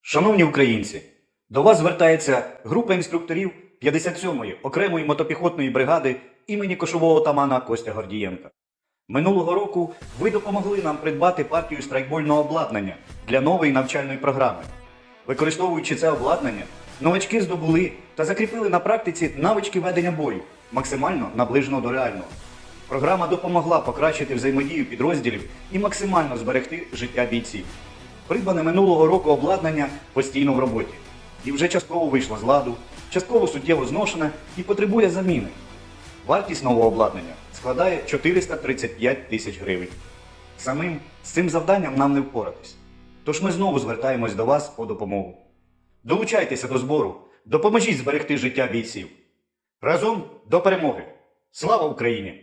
Шановні українці, до вас звертається група інструкторів 57-ї окремої мотопіхотної бригади імені кошового отамана Костя Гордієнка. Минулого року ви допомогли нам придбати партію страйкбольного обладнання для нової навчальної програми. Використовуючи це обладнання, новачки здобули та закріпили на практиці навички ведення бою, максимально наближено до реального. Програма допомогла покращити взаємодію підрозділів і максимально зберегти життя бійців. Придбане минулого року обладнання постійно в роботі. І вже частково вийшло з ладу, частково суттєво зношене і потребує заміни. Вартість нового обладнання складає 435 тисяч гривень. Самим з цим завданням нам не впоратись. Тож ми знову звертаємось до вас по допомогу. Долучайтеся до збору, допоможіть зберегти життя бійців. Разом до перемоги! Слава Україні!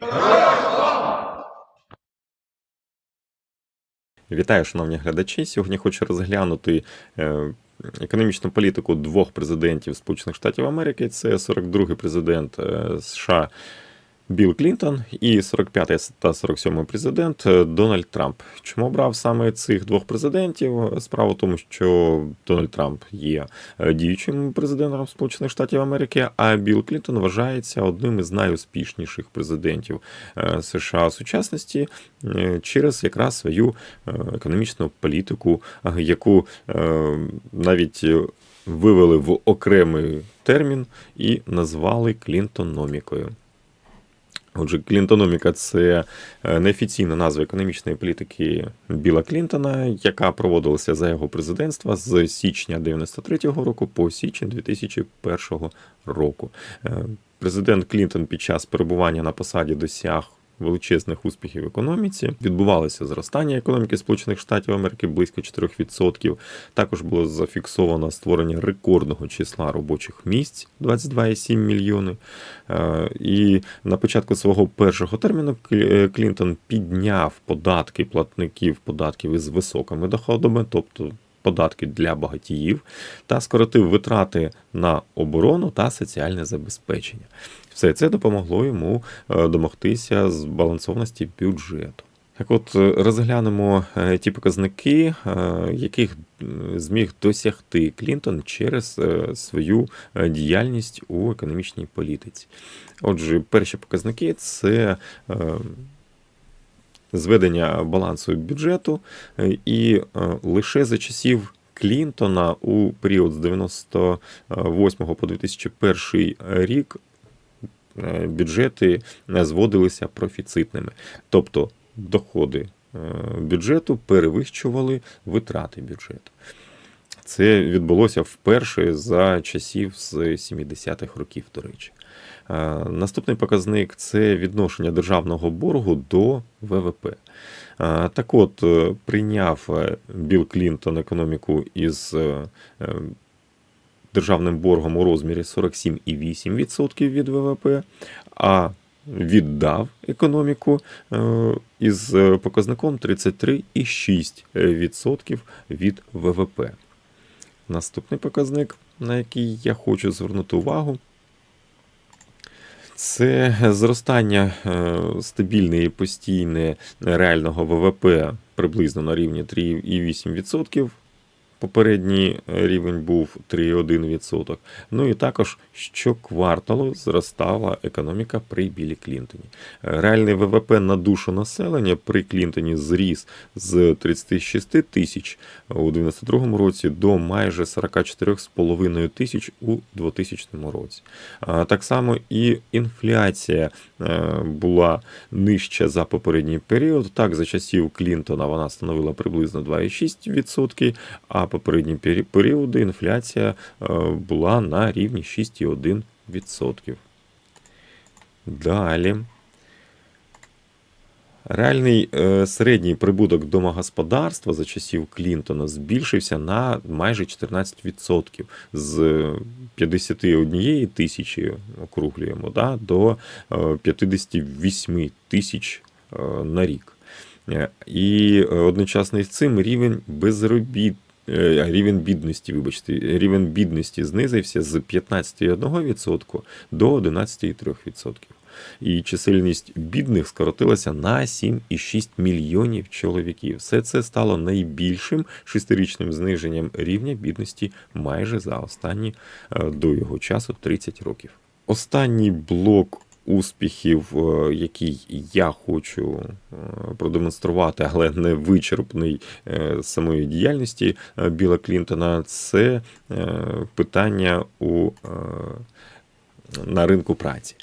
Вітаю, шановні глядачі. Сьогодні хочу розглянути е, економічну політику двох президентів Сполучених Штатів Америки. Це 42-й президент е, США Білл Клінтон і 45-й та 47-й президент е, Дональд Трамп. Чому обрав саме цих двох президентів? Справа в тому, що Дональд Трамп є е, діючим президентом Сполучених Штатів Америки, а Білл Клінтон вважається одним із найуспішніших президентів е, США сучасності через якраз свою економічну політику, яку навіть вивели в окремий термін і назвали Клінтономікою. Отже, клінтономіка це е, неофіційна назва економічної політики Біла Клінтона, яка проводилася за його президентства з січня 93-го року по січень 2001 року. Е, Президент Клінтон під час перебування на посаді досяг величезних успіхів в економіці. Відбувалося зростання економіки Сполучених Штатів Америки близько 4%. Також було зафіксовано створення рекордного числа робочих місць 22,7 мільйони. Е, І на початку свого першого терміну е, Клінтон підняв податки платників податків із високими доходами, тобто податки для багатіїв, та скоротив витрати на оборону та соціальне забезпечення. Все це допомогло йому е, домогтися збалансованості бюджету. Так от е, розглянемо е, ті показники, яких зміг досягти Клінтон через свою діяльність у економічній політиці. Отже, перші показники це е, зведення балансу бюджету, е, і е, лише за часів Клінтона у період з 98 по 2001 рік е, бюджети зводилися профіцитними. Тобто доходи бюджету перевищували витрати бюджету. Це відбулося вперше за часів з 70-х років, до речі. Е, Наступний показник це відношення державного боргу до ВВП. Е, Так от, е, прийняв Білл Клінтон економіку із державним боргом у розмірі 47,8% від ВВП, а віддав економіку із показником 33,6% від ВВП. Наступний показник, на який я хочу звернути увагу, це зростання е, стабільне і постійне реального ВВП приблизно на рівні 3,8%. Попередній рівень був 3,1%. Ну і також щокварталу зростала економіка при Білі Клінтоні. Реальний ВВП на душу населення при Клінтоні зріс з 36 тисяч у 2092 році до майже 44,5 тисяч у 2000 році. Так само і інфляція е, була нижча за попередній період. Так, за часів Клінтона вона становила приблизно 2,6%, а попередні пері- періоди інфляція е, була на рівні 6,1%. Далі. Реальний е, середній прибуток домогосподарства за часів Клінтона збільшився на майже 14% з 51 тисячі округлюємо да, до е, 58 тисяч е, на рік. Е, І е, одночасно із цим рівень безробіт. Е, Рівень бідності, вибачте, рівень бідності знизився з 15,1% до 11,3%. і чисельність бідних скоротилася на 7,6 мільйонів чоловіків. Все це стало найбільшим шестирічним зниженням рівня бідності майже за останні е, до його часу 30 років. Останній блок успіхів, які який я хочу е, продемонструвати, але не вичерпний е, самої діяльності е, Біла Клінтона, це е, питання у, е, на ринку праці.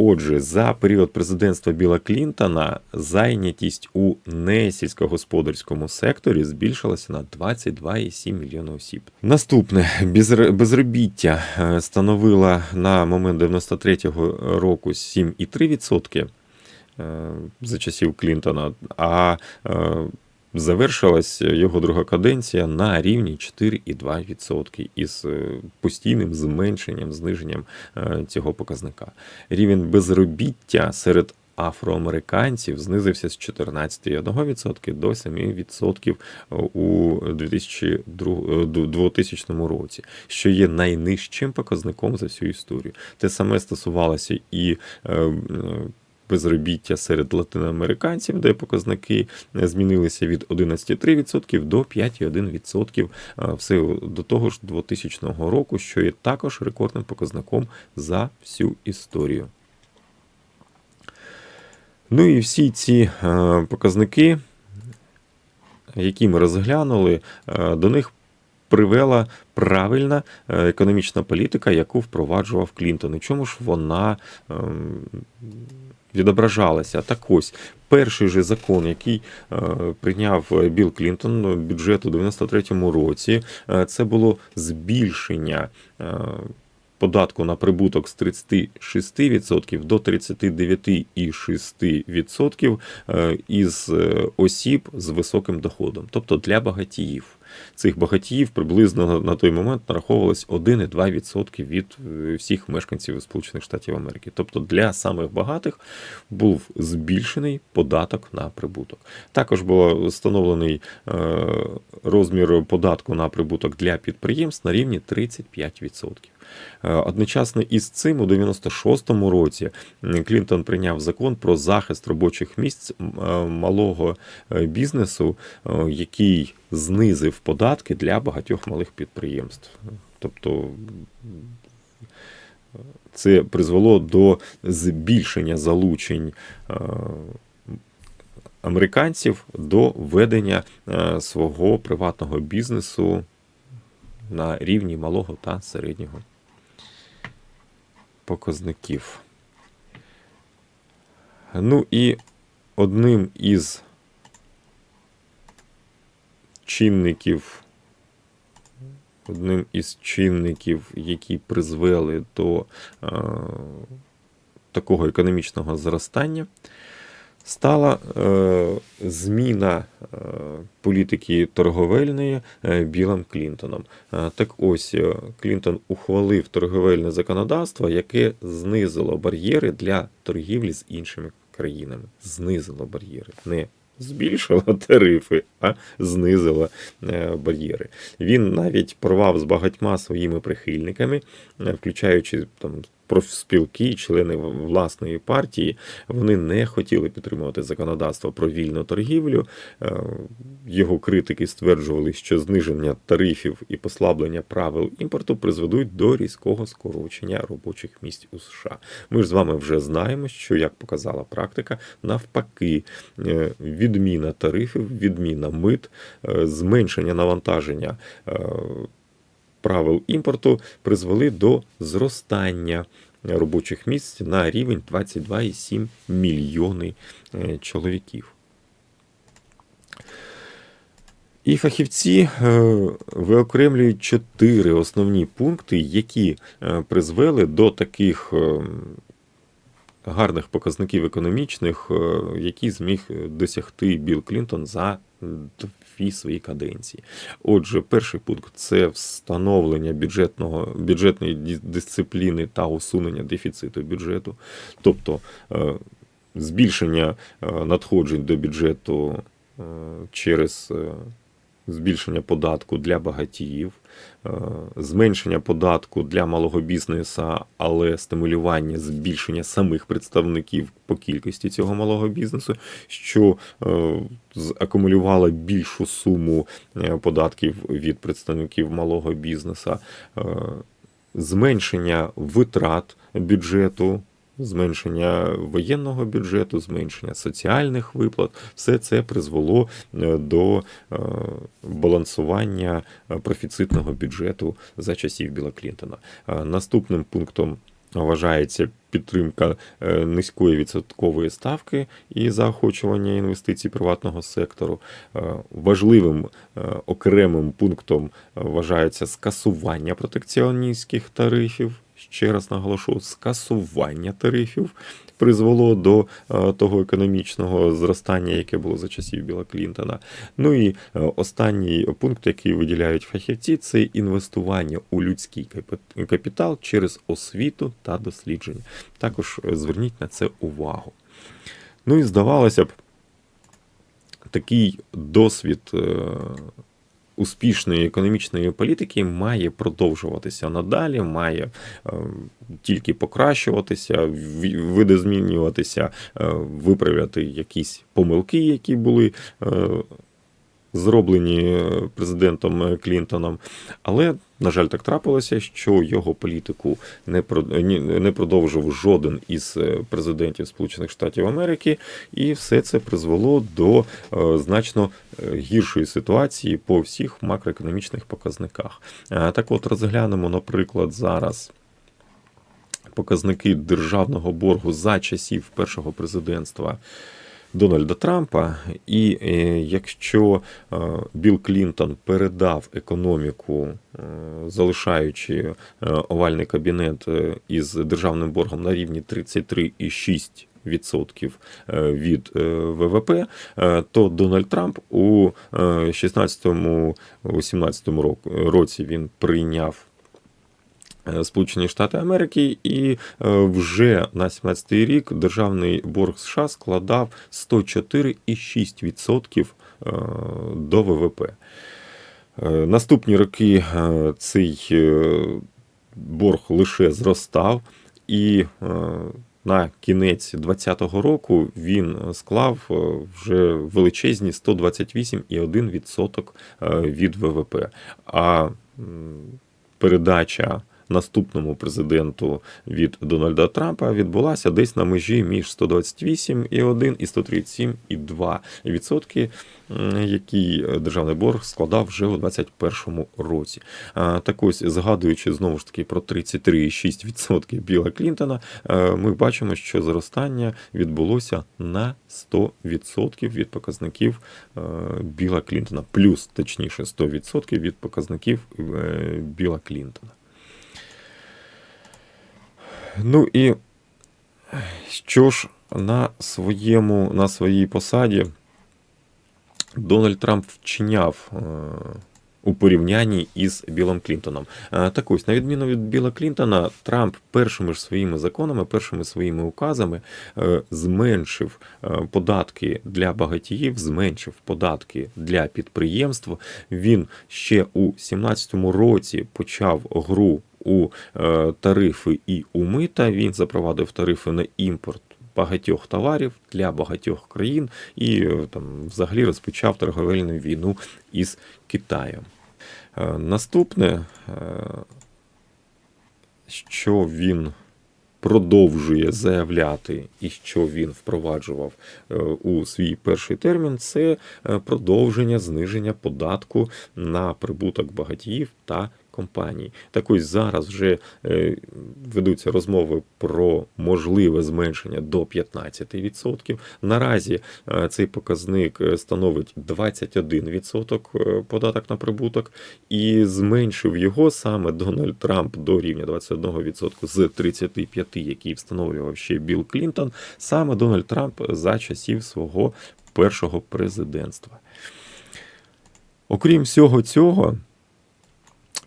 Отже, за період президентства Біла Клінтона зайнятість у несільськогосподарському секторі збільшилася на 22,7 мільйона осіб. Наступне безр- безробіття е, становило на момент 93-го року 7,3% е, за часів Клінтона, а е, завершилась його друга каденція на рівні 4,2% із е, постійним зменшенням, зниженням е, цього показника. Рівень безробіття серед афроамериканців знизився з 14,1% до 7% у 2002 2000 році, що є найнижчим показником за всю історію. Те саме стосувалося і е, е, безробіття серед латиноамериканців, де показники е, змінилися від 11,3% до 5,1% е, все до того ж 2000 року, що є також рекордним показником за всю історію. Ну і всі ці е, показники, які ми розглянули, до них привела правильна економічна політика, яку впроваджував Клінтон. І чому ж вона ем, відображалася? Так ось, перший же закон, який е, прийняв Білл Клінтон ну, бюджет у 93-му році, е, це було збільшення. е, Податку на прибуток з 36% до 39,6% е, із осіб з високим доходом, тобто для багатіїв. Цих багатіїв приблизно на- той момент нараховувалось 1,2% від е, всіх мешканців Сполучених Штатів Америки. Тобто для самих багатих був збільшений податок на прибуток. Також було встановлений е, розмір податку на прибуток для підприємств на рівні 35%. Е, Одночасно із цим у 96-му році Клінтон прийняв закон про захист робочих місць малого бізнесу, який знизив податки для багатьох малих підприємств. Тобто це призвело до збільшення залучень е, американців до ведення е, свого приватного бізнесу на рівні малого та середнього показників. Ну і одним із чинників, одним із чинників, які призвели до е, такого економічного зростання, стала е, зміна е, політики торговельної е, Білом Клінтоном. Е, так ось е, Клінтон ухвалив торговельне законодавство, яке знизило бар'єри для торгівлі з іншими країнами. Знизило бар'єри. Не збільшило тарифи, а знизило е, бар'єри. Він навіть порвав з багатьма своїми прихильниками, е, включаючи там. Профспілки, члени власної партії, вони не хотіли підтримувати законодавство про вільну торгівлю. Е, Його критики стверджували, що зниження тарифів і послаблення правил імпорту призведуть до різкого скорочення робочих місць у США. Ми ж з вами вже знаємо, що як показала практика, навпаки, е, відміна тарифів, відміна мит, е, зменшення навантаження. Правил імпорту призвели до зростання робочих місць на рівень 22,7 мільйони е, чоловіків. І фахівці е, виокремлюють чотири основні пункти, які е, призвели до таких гарних показників економічних, які зміг досягти Білл Клінтон за дві своїй каденції. Отже, перший пункт це встановлення бюджетного, бюджетної дисципліни та усунення дефіциту бюджету, тобто е, збільшення е, надходжень до бюджету е, через збільшення податку для багатіїв, е, зменшення податку для малого бізнесу, але стимулювання збільшення самих представників по кількості цього малого бізнесу, що е, акумулювало більшу суму е, податків від представників малого бізнесу, зменшення витрат бюджету. Зменшення воєнного бюджету, зменшення соціальних виплат, все це призвело е, до е, балансування е, профіцитного бюджету за часів Біла Клінтона. Наступним пунктом вважається підтримка низької відсоткової ставки і заохочування інвестицій приватного сектору. Важливим окремим пунктом вважається скасування протекціоністських тарифів. Ще раз наголошу, скасування тарифів призвело до е, того економічного зростання, яке було за часів Біла Клінтона. Ну і е, останній пункт, який виділяють фахівці, це інвестування у людський капітал через освіту та дослідження. Також е, зверніть на це увагу. Ну і здавалося б, такий досвід успішної економічної політики має продовжуватися надалі, має е, тільки покращуватися, видозмінюватися, е, виправляти якісь помилки, які були. е, Зроблені президентом Клінтоном, але на жаль, так трапилося, що його політику не не продовжив жоден із е, президентів Сполучених Штатів Америки, і все це призвело до е, значно е, гіршої ситуації по всіх макроекономічних показниках. Так, от розглянемо, наприклад, зараз. Показники державного боргу за часів першого президентства Дональда Трампа. І е, якщо е, Білл Клінтон передав економіку, е, залишаючи овальний кабінет із державним боргом на рівні 33,6%, Відсотків від ВВП, то Дональд Трамп у 16-17 році він прийняв Сполучені Штати Америки, і е, вже на 17-й рік державний борг США складав 104,6% е, до ВВП. Е, Наступні роки е, цей е, борг лише зростав, і е, на кінець 2020 року він склав е, вже величезні 128,1% е, від ВВП. А передача наступному президенту від Дональда Трампа відбулася десь на межі між 128,1 і 137,2 відсотки, який державний борг складав вже у 2021 році. Так ось, згадуючи знову ж таки про 33,6% Біла Клінтона, е, ми бачимо, що зростання відбулося на 100% від показників е, Біла Клінтона, плюс точніше 100% від показників е, Біла Клінтона. Ну і що ж на своєму на своїй посаді Дональд Трамп вчиняв е, у порівнянні із Білом Клінтоном. Е, Так ось, на відміну від Біла Клінтона, Трамп першими ж своїми законами, першими своїми указами е, зменшив податки для багатіїв, зменшив податки для підприємств. Він ще у 2017 році почав гру у е, тарифи і у мита. Він запровадив тарифи на імпорт. Багатьох товарів для багатьох країн і е, там взагалі розпочав торговельну війну із Китаєм. Е, Наступне, що він продовжує заявляти і що він впроваджував у свій перший термін, це продовження зниження податку на прибуток багатіїв та компаній. Ось зараз вже е, ведуться розмови про можливе зменшення до 15%. Наразі е, цей показник е, становить 21% е, податок на прибуток, і зменшив його саме Дональд Трамп до рівня 21% з 35%, який встановлював ще Білл Клінтон, саме Дональд Трамп за часів свого першого президентства. Окрім всього цього,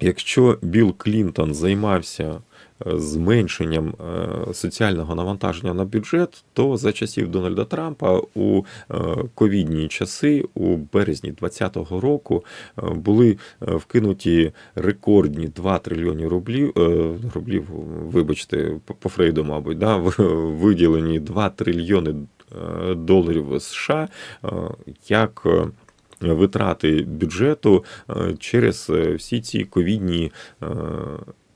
якщо Білл Клінтон займався е, зменшенням е, соціального навантаження на бюджет, то за часів Дональда Трампа у е, ковідні часи, у березні 2020 року, були вкинуті рекордні 2 трильйони рублів, рублів, вибачте, по- Фрейду, мабуть, да, виділені 2 трильйони доларів США як витрати бюджету е, через е, всі ці ковідні е,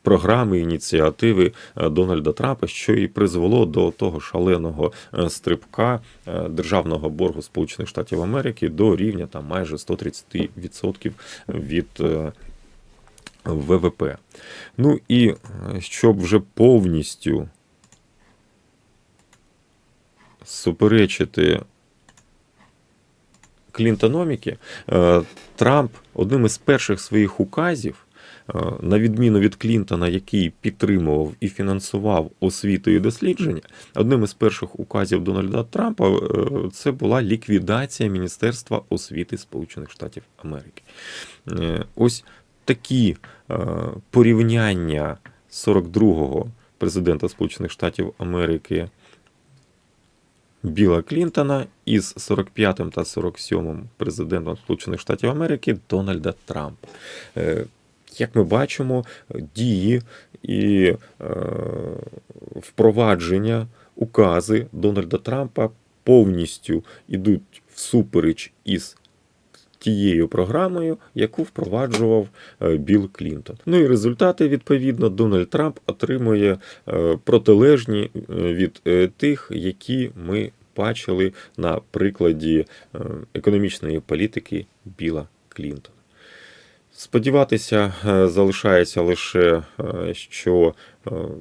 програми, ініціативи Дональда Трампа, що і призвело до того шаленого стрибка державного боргу Сполучених Штатів Америки до рівня там майже 130% від ВВП. Ну і щоб вже повністю суперечити Клінтономіки, е, Трамп одним із перших своїх указів, е, на відміну від Клінтона, який підтримував і фінансував освіту і дослідження, одним із перших указів Дональда Трампа е, це була ліквідація Міністерства освіти Сполучених Штатів Америки. Ось такі порівняння 42-го президента Сполучених Штатів Америки Біла Клінтона із 45-м та 47-м президентом Сполучених Штатів Америки Дональда Трампа. Е, Як ми бачимо, дії і е, впровадження, укази Дональда Трампа повністю йдуть всупереч із тією програмою, яку впроваджував е, Білл Клінтон. Ну і результати, відповідно, Дональд Трамп отримує е, протилежні е, від тих, які ми бачили на прикладі економічної політики Біла Клінтона. Сподіватися залишається лише, що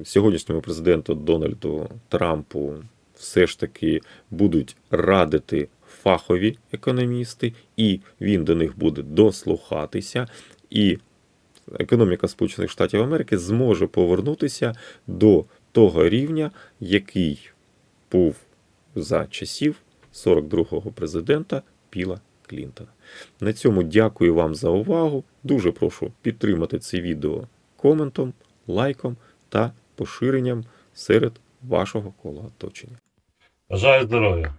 сьогоднішньому президенту Дональду Трампу все ж таки будуть радити фахові економісти, і він до них буде дослухатися, і економіка Сполучених Штатів Америки зможе повернутися до того рівня, який був за часів 42-го президента Біла Клінтона. На цьому дякую вам за увагу. Дуже прошу підтримати це відео коментом, лайком та поширенням серед вашого кола оточення. Бажаю здоров'я.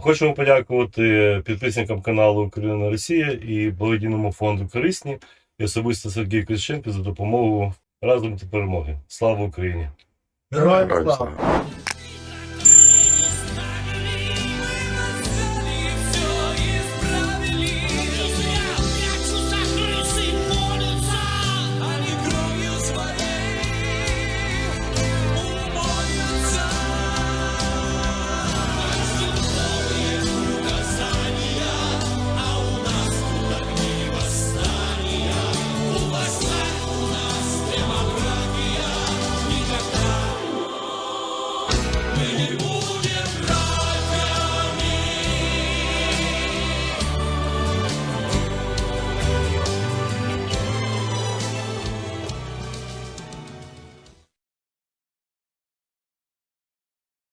Хочемо подякувати підписникам каналу Україна Росія і благодійному фонду Корисні і особисто Сергію Крищенку за допомогу разом до перемоги. Слава Україні! Героям слава!